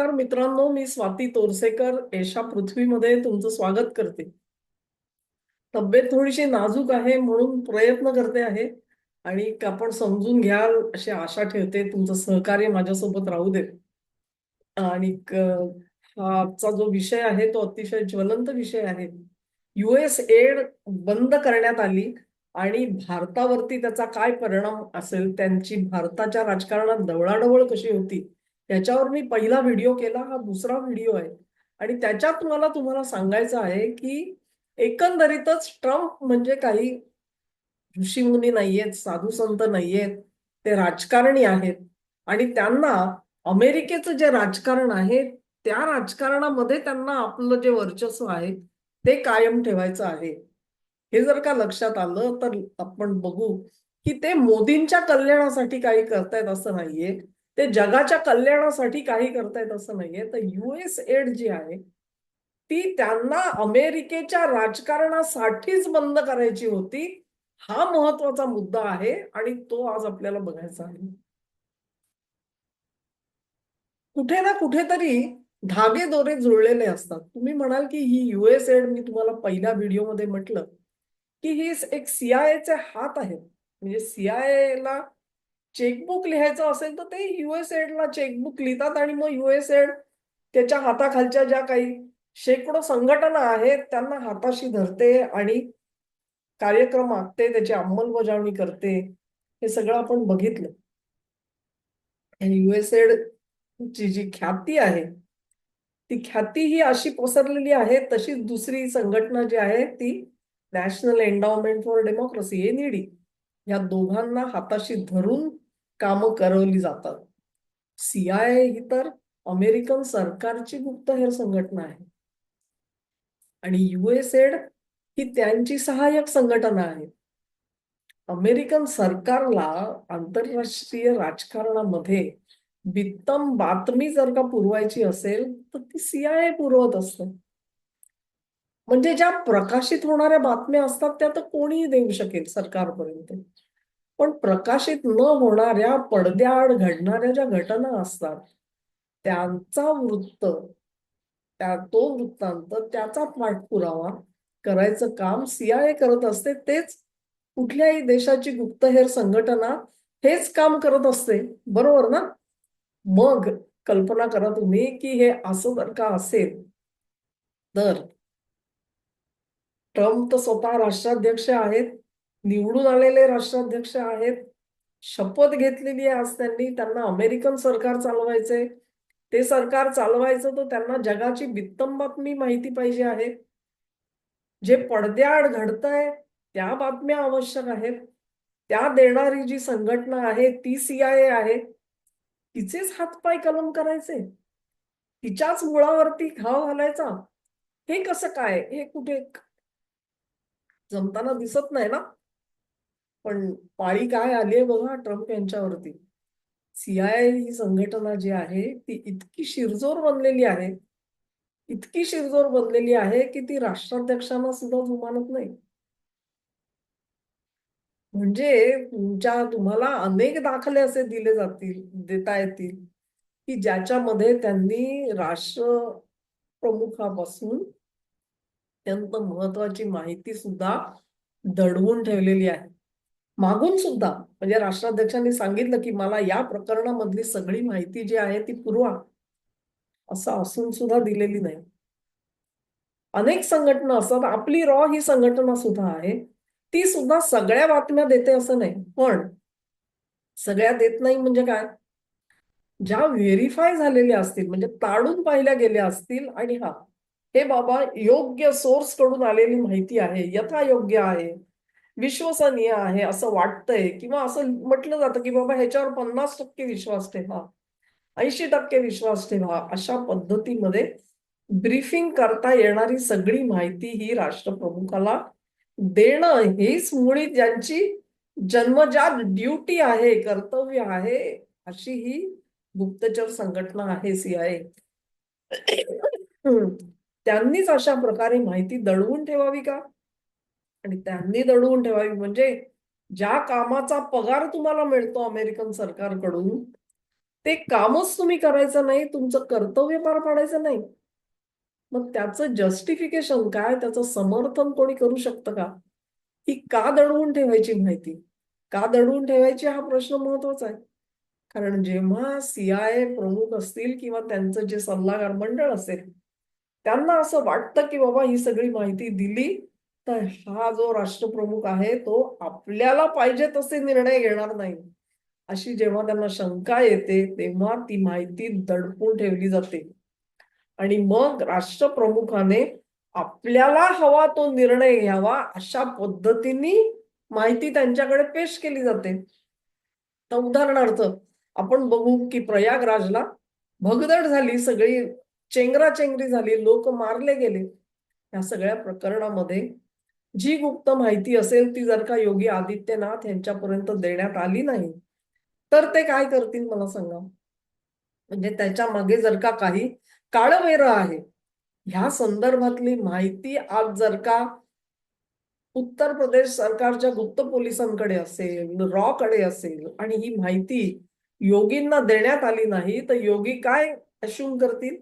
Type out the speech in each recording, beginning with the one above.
नमस्कार मित्रांनो मी स्वाती तोरसेकर. एशा पृथ्वीमध्ये तुमचं स्वागत करते. तब्येत थोडीशी नाजूक आहे म्हणून प्रयत्न करते आहे. आणि आपण समजून घ्याल अशी आशा ठेवते. तुमचं सहकार्य माझ्यासोबत राहू दे. आणि हा आजचा जो विषय आहे तो अतिशय ज्वलंत विषय आहे. युएस एड बंद करण्यात आली आणि भारतावरती त्याचा काय परिणाम असेल? त्यांची भारताच्या राजकारणात ढवळाढवळ कशी होती? याच्यावर मी पहिला व्हिडिओ केला हा दुसरा व्हिडिओ आहे. आणि त्याच्यात मला तुम्हाला सांगायचं आहे की एकंदरीतच ट्रम्प म्हणजे काही ऋषीमुनी नाहीयेत साधू संत नाहीयेत ते राजकारणी आहेत. आणि त्यांना अमेरिकेचं जे राजकारण आहे त्या राजकारणामध्ये त्यांना आपलं जे वर्चस्व आहे ते कायम ठेवायचं आहे. हे जर का लक्षात आलं तर आपण बघू की ते मोदींच्या कल्याणासाठी काही करतायत असं नाहीये. ते जगाच्या कल्याणासाठी काही करतायत असं नाहीये. तर युएस एड जी आहे ती त्यांना अमेरिकेच्या राजकारणासाठीच बंद करायची होती. हा महत्त्वाचा मुद्दा आहे आणि तो आज आपल्याला बघायचा आहे. कुठे ना कुठेतरी धागे दोरे जुळलेले असतात. तुम्ही म्हणाल की ही युएस एड मी तुम्हाला पहिल्या व्हिडिओमध्ये म्हटलं की ही एक सीआयएचे हात आहेत. म्हणजे सीआयएला चेकबुक लिहायचं असेल तर ते युएसएडला चेकबुक लिहितात आणि मग युएसएड त्याच्या हाताखालच्या ज्या काही शेकडो संघटना आहेत त्यांना हाताशी धरते आणि कार्यक्रम आखते त्याची अंमलबजावणी करते. हे सगळं आपण बघितलं. आणि युएसएड ची जी ख्याती आहे ती ख्याती ही अशी पसरलेली आहे तशीच दुसरी संघटना जी आहे ती National Endowment for Democracy NED या दोघांना हाताशी धरून कामं करवली जातात. सीआय ही तर अमेरिकन सरकारची गुप्तहेर संघटना आहे. आणि युएस एड ही त्यांची सहाय्यक संघटना आहे. अमेरिकन सरकारला आंतरराष्ट्रीय राजकारणामध्ये वित्तम बातमी जर का पुरवायची असेल तर ती सीआयए पुरवत असते. म्हणजे ज्या प्रकाशित होणाऱ्या बातम्या असतात त्या तर कोणीही देऊ शकेल सरकारपर्यंत. पण प्रकाशित न होणाऱ्या पडद्याआड घडणाऱ्या ज्या घटना असतात त्यांचा वृत्त त्या तो वृत्तांत त्याचा पाठपुरावा करायचं काम सीआयए करत असते तेच कुठल्याही देशाची गुप्तहेर संघटना हेच काम करत असते. बरोबर ना? मग कल्पना करा तुम्ही की हे असं जर का असेल तर ट्रम्प तर स्वतः राष्ट्राध्यक्ष आहेत निवडून आलेले राष्ट्राध्यक्ष आहेत. शपथ घेतलेली आहे आज त्यांनी. त्यांना अमेरिकन सरकार चालवायचंय. ते सरकार चालवायचं तर त्यांना जगाची बित्तम बातमी माहिती पाहिजे आहे. जे पडद्याआड घडतंय त्या बातम्या आवश्यक आहेत. त्या देणारी जी संघटना आहे ती सीआयए आहे. तिचेच हातपाय कलम करायचे. तिच्याच मुळावरती घाव घालायचा. हे कसं काय? हे कुठे जमताना दिसत नाही ना? पण पाळी काय आली आहे बघा ट्रम्प यांच्यावरती. सीआय ही संघटना जी आहे ती इतकी शिरजोर बनलेली आहे. इतकी शिरजोर बनलेली आहे की ती राष्ट्राध्यक्षांना सुद्धा जुमानत नाही. म्हणजे तुमच्या तुम्हाला अनेक दाखले असे दिले जातील देता येतील की ज्याच्यामध्ये त्यांनी राष्ट्र प्रमुखापासून अत्यंत महत्वाची माहिती सुद्धा दडवून ठेवलेली आहे. मागून सुद्धा म्हणजे राष्ट्राध्यक्षांनी सांगितलं की मला या प्रकरणामधली सगळी माहिती जी आहे ती पुरवा असं असून सुद्धा दिलेली नाही. अनेक संघटना असतात आपली रॉ ही संघटना सुद्धा आहे ती सुद्धा सगळ्या बातम्या देते असं नाही पण सगळ्या देत नाही म्हणजे काय? ज्या व्हेरीफाय झालेल्या असतील म्हणजे ताडून पाहिल्या गेल्या असतील आणि हा हे बाबा योग्य सोर्सकडून आलेली माहिती आहे यथायोग्य आहे विश्वसनीय आहे असं वाटतंय किंवा असं म्हटलं जातं की बाबा ह्याच्यावर पन्नास टक्के विश्वास ठेवा ऐंशी टक्के विश्वास ठेवा अशा पद्धतीमध्ये ब्रीफिंग करता येणारी सगळी माहिती ही राष्ट्रप्रमुखाला देणं हीच मुळी ज्यांची जन्मजात ड्युटी आहे कर्तव्य आहे अशी ही गुप्तचर संघटना आहे सीआयए त्यांनीच अशा प्रकारे माहिती दडवून ठेवावी का? आणि त्यांनी दडवून ठेवावी. म्हणजे ज्या कामाचा पगार तुम्हाला मिळतो अमेरिकन सरकारकडून ते कामच तुम्ही करायचं नाही तुमचं कर्तव्य पार पाडायचं नाही. मग त्याचं जस्टिफिकेशन काय? त्याचं समर्थन कोणी करू शकतं का? ही का दडवून ठेवायची माहिती? का दडवून ठेवायची हा प्रश्न महत्त्वाचा आहे. कारण जेव्हा सीआयए प्रमुख असतील किंवा त्यांचं जे सल्लागार मंडळ असेल त्यांना असं वाटतं की बाबा ही सगळी माहिती दिली तर हा जो राष्ट्रप्रमुख आहे तो आपल्याला पाहिजे तसे निर्णय घेणार नाही. अशी जेव्हा त्यांना शंका येते तेव्हा ती माहिती दडपून ठेवली जाते. आणि मग राष्ट्रप्रमुखाने आपल्याला हवा तो निर्णय घ्यावा अशा पद्धतीने माहिती त्यांच्याकडे पेश केली जाते. तर उदाहरणार्थ आपण बघू की प्रयागराजला भगदड झाली सगळी चेंगराचेंगरी झाली लोक मारले गेले. या सगळ्या प्रकरणामध्ये जी गुप्त माहिती असेल ती जर का योगी आदित्यनाथ यांच्यापर्यंत देण्यात आली नाही तर ते काय करतील मला सांगा? म्हणजे त्याच्यामागे जर का काही काळवेर आहे ह्या संदर्भातली माहिती आज जर का उत्तर प्रदेश सरकारच्या गुप्त पोलिसांकडे असेल रॉ कडे असेल आणि ही माहिती योगींना देण्यात आली नाही तर योगी काय अश्यूम करतील?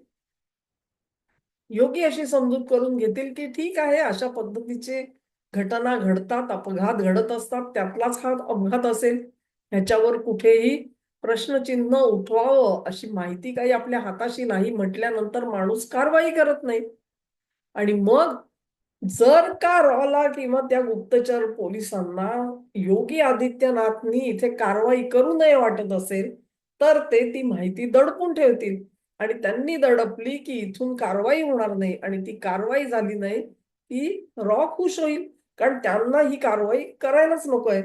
योगी अशी समजूत करून घेतील की ठीक आहे अशा पद्धतीचे घटना घडतात अपघात घडत असतात त्यातलाच हा अपघात असेल. ह्याच्यावर कुठेही प्रश्नचिन्ह उठवावं अशी माहिती काही आपल्या हाताशी नाही म्हटल्यानंतर माणूस कारवाई करत नाही. आणि मग जर का रॉला किंवा त्या गुप्तचर पोलिसांना योगी आदित्यनाथनी इथे कारवाई करू नये वाटत असेल तर ते ती माहिती दडपून ठेवतील. आणि त्यांनी दडपली की इथून कारवाई होणार नाही आणि ती कारवाई झाली नाही ती रॉ खुश होईल. कारण त्यांना ही कारवाई करायलाच नकोय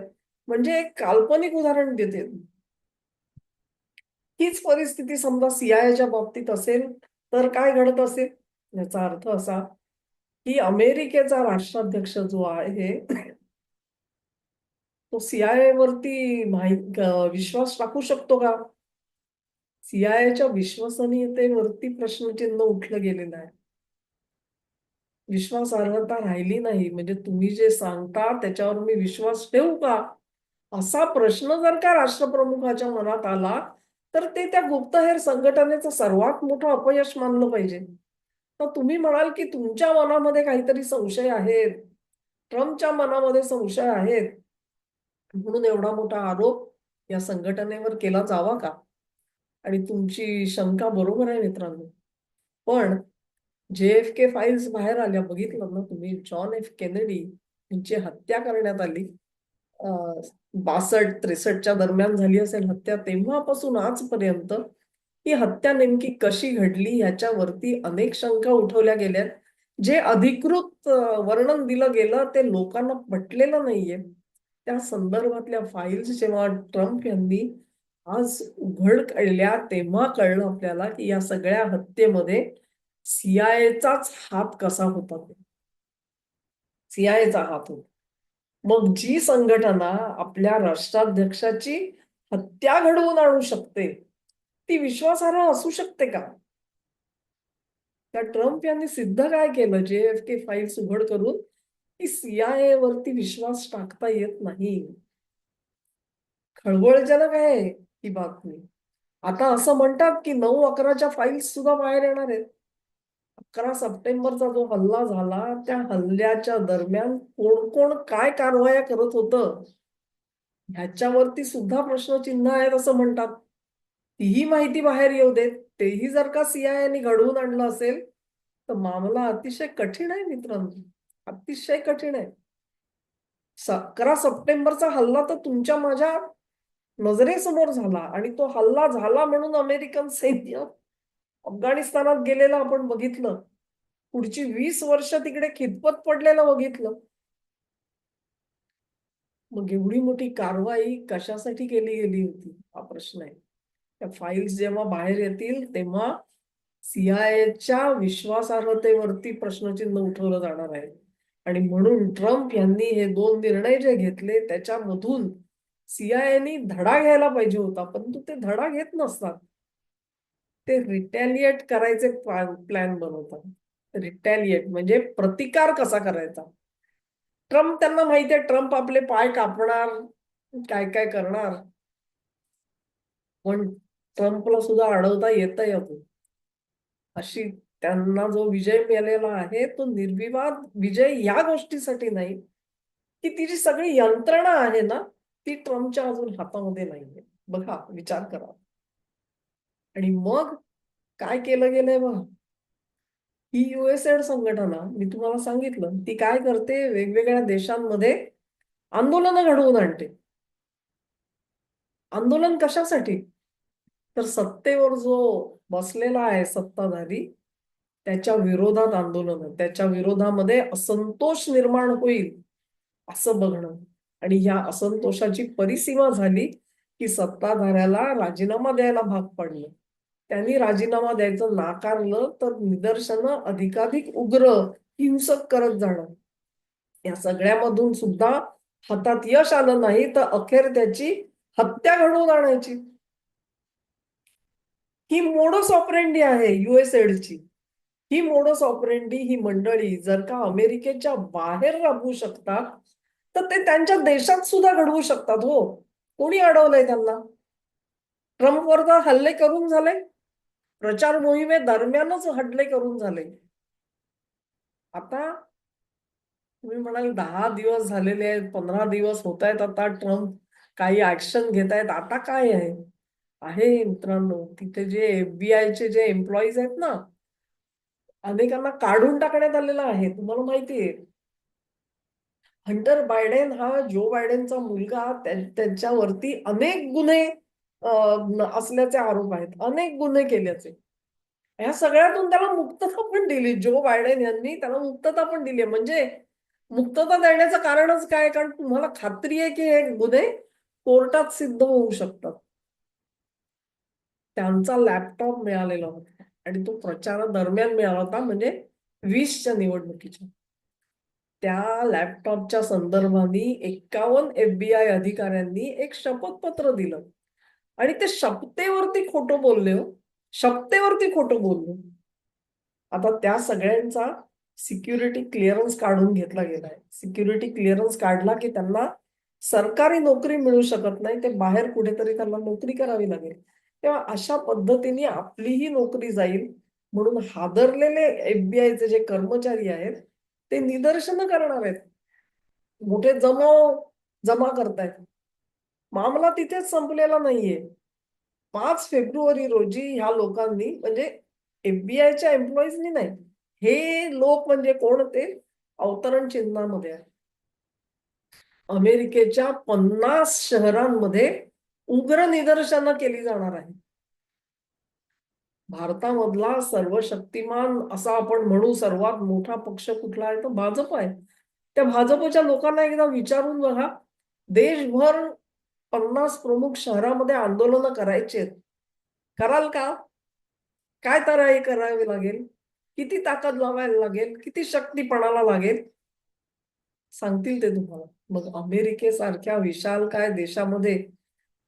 म्हणजे एक काल्पनिक उदाहरण देते. हीच परिस्थिती समजा सीआयच्या बाबतीत असेल तर काय घडत असेल? याचा अर्थ असा की अमेरिकेचा राष्ट्राध्यक्ष जो आहे तो सीआयए वरती माहिती विश्वास टाकू शकतो का? सीआयएच्या विश्वसनीयतेवरती प्रश्नचिन्ह उठलं गेलेलं आहे. विश्वासार्हता राहिली नाही. म्हणजे तुम्ही जे सांगता त्याच्यावर मी विश्वास ठेवू का? असा प्रश्न जर का राष्ट्रप्रमुखाच्या मनात आला तर ते त्या गुप्तहेर संघटनेचं सर्वात मोठं अपयश मानलं पाहिजे. तर तुम्ही म्हणाल की तुमच्या मनामध्ये काहीतरी संशय आहेत. ट्रम्पच्या मनामध्ये संशय आहेत. म्हणून एवढा मोठा आरोप या संघटनेवर केला जावा का? आणि तुमची शंका बरोबर आहे मित्रांनो. पण जे एफ के फाईल्स बाहेर आल्या बघितलं ना तुम्ही जॉन एफ केनेडी यांची हत्या करण्यात आली. बासष्ट त्रेसष्टच्या दरम्यान झाली असेल हत्या तेव्हापासून आजपर्यंत ही हत्या नेमकी कशी घडली ह्याच्यावरती अनेक शंका उठवल्या गेल्या जे अधिकृत वर्णन दिलं गेलं ते लोकांना पटलेलं नाहीये. त्या संदर्भातल्या फाईल्स जेव्हा ट्रम्प यांनी आज उघड कळल्या तेव्हा कळलं आपल्याला की या सगळ्या हत्येमध्ये सीआयएचाच हात कसा होता ते सीआयएचा हात होता मग जी संघटना आपल्या राष्ट्राध्यक्षाची हत्या घडवून आणू शकते ती विश्वासार्ह असू शकते का? त्या ट्रम्प यांनी सिद्ध काय केलं? जे एफ के फाईल्स उघड करून की सीआयए वरती विश्वास टाकता येत नाही. खळबळजनक आहे ही बातमी. आता असं म्हणतात की नऊ अकराच्या फाईल्स सुद्धा बाहेर येणार आहेत. अकरा सप्टेंबरचा जो हल्ला झाला त्या हल्ल्याच्या दरम्यान कोण कोण काय कारवाया करत होतं? ह्याच्यावरती सुद्धा प्रश्नचिन्ह आहेत असं म्हणतात. तीही माहिती बाहेर येऊ देत. तेही जर का सीआयने घडवून आणलं असेल तर मामला अतिशय कठीण आहे मित्रांनो अतिशय कठीण आहे. अकरा सप्टेंबरचा हल्ला तर तुमच्या माझ्या नजरेसमोर झाला आणि तो हल्ला झाला म्हणून अमेरिकन सैन्य अफगाणिस्तानात गेलेलं आपण बघितलं. पुढची वीस वर्ष तिकडे खितपत पडलेलं बघितलं. मग एवढी मोठी कारवाई कशासाठी केली गेली होती? हा प्रश्न आहे. त्या फाईल्स जेव्हा बाहेर येतील तेव्हा सीआयएच्या विश्वासार्हतेवरती प्रश्नचिन्ह उठवलं जाणार आहे. आणि म्हणून ट्रम्प यांनी हे दोन निर्णय जे घेतले त्याच्यामधून सीआयएनी धडा घ्यायला पाहिजे होता. परंतु ते धडा घेत नसतात. ते रिटॅलिएट करायचे प्लॅन बनवतात. रिटॅलिएट म्हणजे प्रतिकार कसा करायचा? ट्रम्प त्यांना माहिती आहे ट्रम्प आपले पाय कापणार काय काय करणार? पण ट्रम्पला सुद्धा अडवता येतं यातून अशी त्यांना जो विजय मिळालेला आहे तो निर्विवाद विजय या गोष्टीसाठी नाही. की ती जी सगळी यंत्रणा आहे ना ती ट्रम्पच्या अजून हातामध्ये नाहीये. बघा विचार करा. आणि मग काय केलं गेलंय मग ही युएसएड संघटना मी तुम्हाला सांगितलं ती काय करते? वेगवेगळ्या देशांमध्ये आंदोलनं घडवून आणते. आंदोलन कशासाठी? तर सत्तेवर जो बसलेला आहे सत्ताधारी त्याच्या विरोधात आंदोलन त्याच्या विरोधामध्ये असंतोष निर्माण होईल असं बघणं. आणि ह्या असंतोषाची परिसीमा झाली की सत्ताधाऱ्याला राजीनामा द्यायला भाग पडलं त्यांनी राजीनामा द्यायचं नाकारलं तर निदर्शनं अधिकाधिक उग्र हिंसक करत जाणं या सगळ्यामधून सुद्धा हातात यश आलं नाही तर अखेर त्याची हत्या घडवून आणायची. ही मोडस ऑपरेंडी आहे युएसएडची ही मोडस ऑपरेंडी ही मंडळी जर का अमेरिकेच्या बाहेर राबवू शकतात तर ते त्यांच्या देशात सुद्धा घडवू शकतात हो. कोणी अडवलंय त्यांना? ट्रम्पवर तर हल्ले करून झाले. प्रचार मोहिमे दरम्यानच हडले करून झाले. आता तुम्ही म्हणाल दहा दिवस झालेले आहेत पंधरा दिवस होत आहेत आता ट्रम्प काही ऍक्शन घेत आहेत आता काय आहे? आहे मित्रांनो तिथे जे एफबीआयचे जे एम्प्लॉईज आहेत ना अनेकांना काढून टाकण्यात आलेलं आहे. तुम्हाला माहिती आहे हंटर बायडेन हा जो बायडेनचा मुलगा त्यांच्यावरती अनेक गुन्हे असल्याचे आरोप आहेत. अनेक गुन्हे केल्याचे ह्या सगळ्यातून त्याला मुक्तता पण दिली. जो बायडेन यांनी त्याला मुक्तता पण दिली म्हणजे मुक्तता देण्याचं कारणच काय? कारण तुम्हाला खात्री आहे की हे गुन्हे कोर्टात सिद्ध होऊ शकतात. त्यांचा लॅपटॉप मिळालेला होता आणि तो प्रचारादरम्यान मिळाला होता म्हणजे वीसच्या निवडणुकीच्या. त्या लॅपटॉपच्या संदर्भाने एक्कावन्न एफबीआय अधिकाऱ्यांनी एक शपथपत्र दिलं. आणि ते शपतेवरती खोटं बोलले हो. शपतेवरती खोटं बोललो हो. आता त्या सगळ्यांचा सिक्युरिटी क्लिअरन्स काढून घेतला गेलाय. सिक्युरिटी क्लिअरन्स काढला की त्यांना सरकारी नोकरी मिळू शकत नाही ते बाहेर कुठेतरी त्यांना नोकरी करावी लागेल. तेव्हा अशा पद्धतीने आपलीही नोकरी जाईल म्हणून हादरलेले एफबीआयचे जे कर्मचारी आहेत ते निदर्शन करणार आहेत. मोठे जमाव जमा करतायत. मामला तिथेच संपलेला नाहीये. पाच फेब्रुवारी रोजी ह्या लोकांनी म्हणजे एफबीआयच्या एम्प्लॉईजनी नाही हे लोक म्हणजे कोण ते? अवतरण चिन्हामध्ये आहे अमेरिकेच्या पन्नास शहरांमध्ये उग्र निदर्शनं केली जाणार आहे भारतामधला सर्व शक्तिमान असा आपण म्हणू सर्वात मोठा पक्ष कुठला आहे? तो भाजप आहे. त्या भाजपच्या लोकांना एकदा विचारून बघा. देशभर पन्नास प्रमुख शहरामध्ये आंदोलन करायचे. कराल का? काय तराई करावी लागेल? किती ताकद लावायला लागेल? किती शक्तीपणाला लागेल? सांगतील ते तुम्हाला. मग अमेरिकेसारख्या विशाल काय देशामध्ये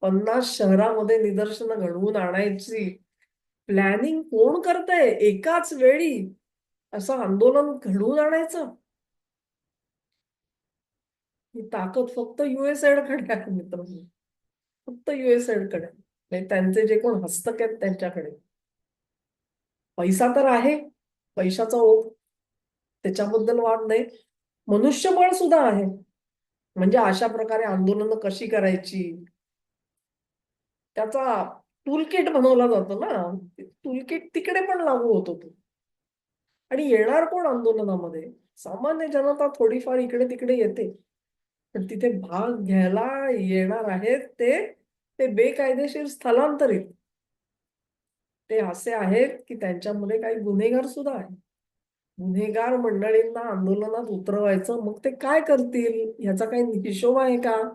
पन्नास शहरामध्ये निदर्शन घडवून आणायची? प्लॅनिंग कोण करतय? एकाच वेळी असं आंदोलन घडवून आणायचं? ही ताकद फक्त युएसएडकडे आहे मित्रांनो. फक्त युएसएडकडे. म्हणजे त्यांचे जे कोण हस्तक आहेत त्यांच्याकडे. पैसा तर आहे. पैशाचा ओघ त्याच्याबद्दल वाद नाही. मनुष्यबळ सुद्धा आहे. म्हणजे अशा प्रकारे आंदोलन कशी करायची? त्याचा टूलकिट बनवला जातो ना. टूलकिट तिकडे पण लागू होतो तो. आणि येणार कोण आंदोलनामध्ये? सामान्य जनता थोडीफार इकडे तिकडे येते. तिथे भाग घ्यायला येणार आहेत ते ते बेकायदेशीर स्थलांतरित. ते असे आहेत की त्यांच्यामध्ये काही गुन्हेगार सुद्धा आहेत. गुन्हेगार मंडळींना आंदोलनात उतरवायचं मग ते काय करतील? ह्याचा काही हिशोब आहे का?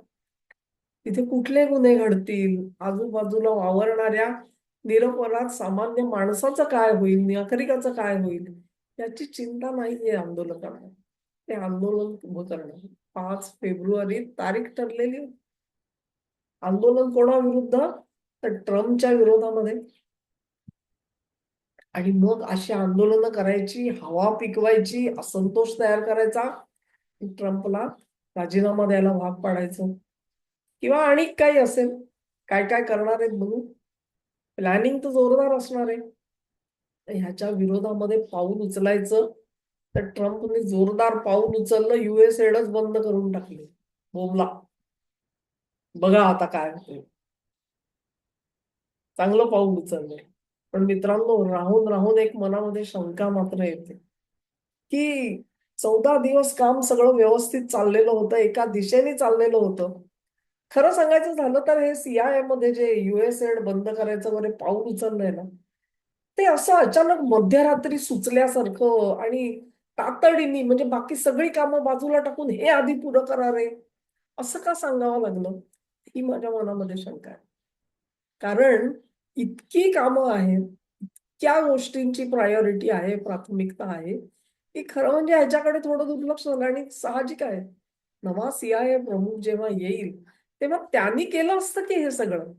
तिथे कुठले गुन्हे घडतील? आजूबाजूला वावरणाऱ्या निरपराध सामान्य माणसाचं काय होईल? नागरिकाचं काय होईल? याची चिंता नाहीये आंदोलकांना. ते आंदोलन उभं करणं. पाच फेब्रुवारी तारीख ठरलेली. आंदोलन कोणाविरुद्ध तर ट्रम्पच्या विरोधामध्ये. आणि मग अशी आंदोलनं करायची हवा पिकवायची असंतोष तयार करायचा. ट्रम्पला राजीनामा द्यायला भाग पाडायचं. किंवा आणि काही असेल काय काय करणार आहेत बघू. प्लॅनिंग तर जोरदार असणार आहे. तर ह्याच्या विरोधामध्ये पाऊल उचलायचं. तर ट्रम्पने जोरदार पाऊल उचललं युएस एडच बंद करून टाकले. बोमला बघा आता काय होते चांगलं पाऊल उचललंय. पण मित्रांनो राहून राहून एक मनामध्ये शंका मात्र येते. की चौदा दिवस काम सगळं व्यवस्थित चाललेलं होतं एका दिशेने चाललेलं होतं. खरं सांगायचं झालं तर हे सीआयए मध्ये जे युएस एड बंद करायचं वगैरे पाऊल उचललंय ना ते असं अचानक मध्यरात्री सुचल्यासारखं आणि तातडीने म्हणजे बाकी सगळी कामं बाजूला टाकून हे आधी पुरं करा रे असं का सांगावं लागलं? ही माझ्या मनामध्ये शंका आहे. कारण इतकी कामं आहेत इतक्या गोष्टींची प्रायोरिटी आहे प्राथमिकता आहे की खरं म्हणजे ह्याच्याकडे थोडं दुर्लक्ष झालं आणि साहजिक आहे. नवा सीआय प्रमुख जेव्हा येईल तेव्हा त्यांनी केलं असतं की हे सगळं?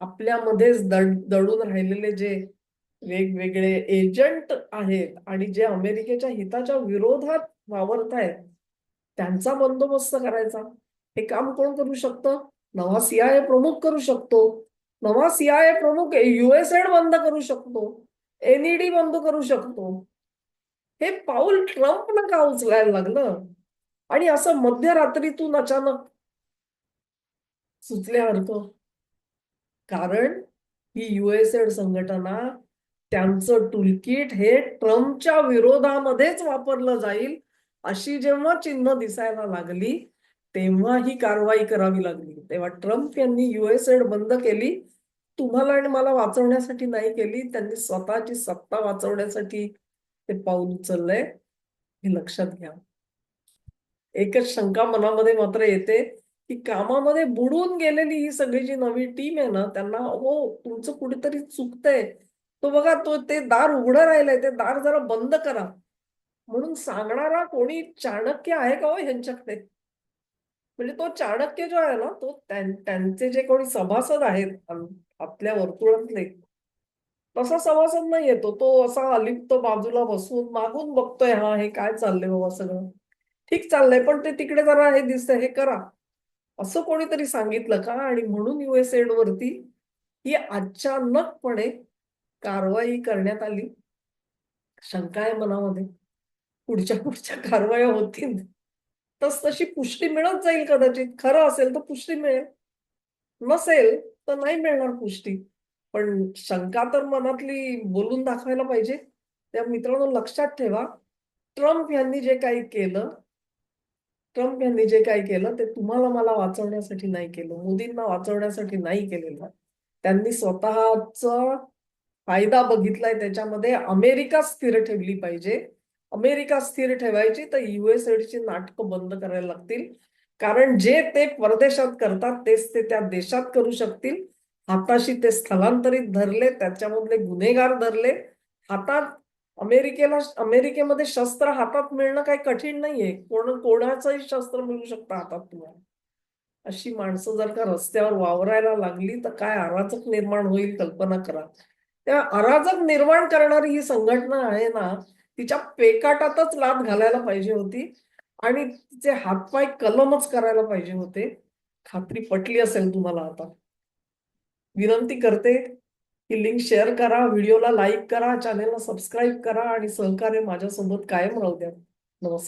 आपल्यामध्येच दड दडून राहिलेले जे वेगवेगळे एजंट आहेत आणि जे अमेरिकेच्या हिताच्या विरोधात वावरत आहेत त्यांचा बंदोबस्त करायचा. हे काम कोण करू शकतं? नवा सीआयए प्रमुख करू शकतो. नवा सीआयए प्रमुख युएसएड बंद करू शकतो. एनईडी बंद करू शकतो. हे पाऊल ट्रम्पनं का उचलायला लागलं? आणि असं मध्यरात्रीतून अचानक सुचल्यासारखं. कारण ही युएसएड संघटना त्यांचं टूलकिट हे ट्रम्पच्या विरोधामध्येच वापरलं जाईल अशी जेव्हा चिन्ह दिसायला लागली तेव्हा ही कारवाई करावी लागली. तेव्हा ट्रम्प यांनी युएस एड बंद केली. तुम्हाला आणि मला वाचवण्यासाठी नाही केली. त्यांनी स्वतःची सत्ता वाचवण्यासाठी ते पाऊल उचललंय. हे लक्षात घ्या. एकच शंका मनामध्ये मात्र येते की कामामध्ये बुडून गेलेली ही सगळी जी नवी टीम आहे ना त्यांना हो तुमचं कुठेतरी चुकतंय. तो बघा तो ते दार उघडं राहिलंय ते दार जरा बंद करा. म्हणून सांगणारा कोणी चाणक्य आहे का हो ह्यांच्याकडे? म्हणजे तो चाणक्य जो आहे ना तो त्यांचे जे कोणी सभासद आहेत आपल्या वर्तुळातले तसा सभासद नाही येतो तो असा अलिप्त बाजूला बसून मागून बघतोय हा हे काय चाललंय बाबा सगळं? ठीक चाललंय पण ते तिकडे जरा हे दिसतंय हे करा. असं कोणीतरी सांगितलं का? आणि म्हणून युएसएड वरती ही अचानकपणे कारवाई करण्यात आली. शंका आहे मनामध्ये. पुढच्या पुढच्या कारवाया होतील. तस तशी पुष्टी मिळत जाईल कदाचित. खरं असेल तर पुष्टी मिळेल. नसेल तर नाही मिळणार पुष्टी. पण शंका तर मनातली बोलून दाखवायला पाहिजे. त्या मित्रांनो लक्षात ठेवा. ट्रम्प यांनी जे काही केलं ट्रम्प यांनी जे काही केलं ते तुम्हाला मला वाचवण्यासाठी नाही केलं. मोदींना वाचवण्यासाठी नाही केलेलं. त्यांनी स्वतःच फायदा बघितलाय त्याच्यामध्ये अमेरिका स्थिर ठेवली पाहिजे. अमेरिका स्थिर ठेवायची तर युएसएडची ची नाटकं बंद करायला लागतील. कारण जे ते परदेशात करतात तेच ते त्या देशात करू शकतील. हाताशी ते स्थलांतरित धरले त्याच्यामधले गुन्हेगार धरले. हातात अमेरिकेला अमेरिकेमध्ये शस्त्र हातात मिळणं काही कठीण नाहीये. कोण कोणाचंही शस्त्र मिळू शकतं हातात तुम्हाला. अशी माणसं जर का रस्त्यावर वावरायला लागली तर काय अराजक निर्माण होईल कल्पना करा. त्या अराजक निर्माण करणारी ही संघटना आहे ना तिच्या पेकाटातच लाद घालायला पाहिजे होती आणि तिचे हातपाय कलमच करायला पाहिजे होते. खात्री पटली असेल तुम्हाला आता. विनंती करते ही लिंक शेअर करा व्हिडिओला लाईक करा चॅनेलला सबस्क्राईब करा आणि सहकार्य माझ्यासोबत कायम राहू द्या. नमस्कार.